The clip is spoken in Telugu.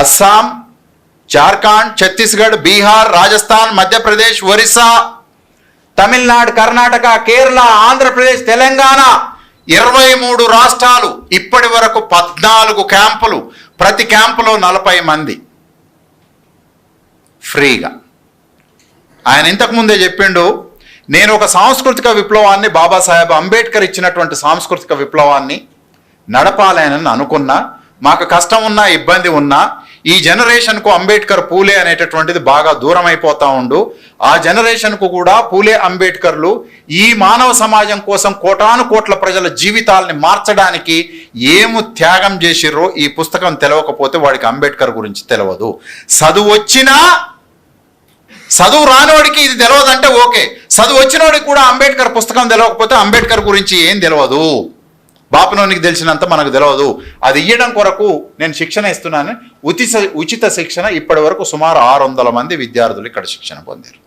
అస్సాం జార్ఖండ్ ఛత్తీస్గఢ్ బీహార్ రాజస్థాన్ మధ్యప్రదేశ్ ఒరిస్సా తమిళనాడు కర్ణాటక కేరళ ఆంధ్రప్రదేశ్ తెలంగాణ ఇరవై మూడు రాష్ట్రాలు. ఇప్పటి వరకు పద్నాలుగు క్యాంపులు. ప్రతి క్యాంపులో నలభై మంది. ఫ్రీగా. ఆయన ఇంతకుముందే చెప్పిండు నేను ఒక సాంస్కృతిక విప్లవాన్ని బాబాసాహెబ్ అంబేద్కర్ ఇచ్చినటువంటి సాంస్కృతిక విప్లవాన్ని నడపాలని అనుకున్నా. మాకు కష్టం ఉన్నా ఇబ్బంది ఉన్నా ఈ జనరేషన్కు అంబేద్కర్ పూలే అనేటటువంటిది బాగా దూరం అయిపోతా ఉండు. ఆ జనరేషన్కు కూడా పూలే అంబేద్కర్లు ఈ మానవ సమాజం కోసం కోటాను కోట్ల ప్రజల జీవితాలని మార్చడానికి ఏము త్యాగం చేసిర్రో ఈ పుస్తకం తెలవకపోతే వాడికి అంబేద్కర్ గురించి తెలియదు చదువు వచ్చినా చదువు రానివాడికి ఇది తెలియదంటే ఓకే. చదువు వచ్చినోడికి కూడా అంబేద్కర్ పుస్తకం తెలియకపోతే అంబేద్కర్ గురించి ఏం తెలియదు బాపనోనికి తెలిసినంత మనకు తెలియదు అది ఇయ్యడం కొరకు నేను శిక్షణ ఇస్తున్నాను. ఉచిత ఉచిత శిక్షణ ఇప్పటి వరకు సుమారు ఆరు వందల మంది విద్యార్థులు ఇక్కడ శిక్షణ పొందారు.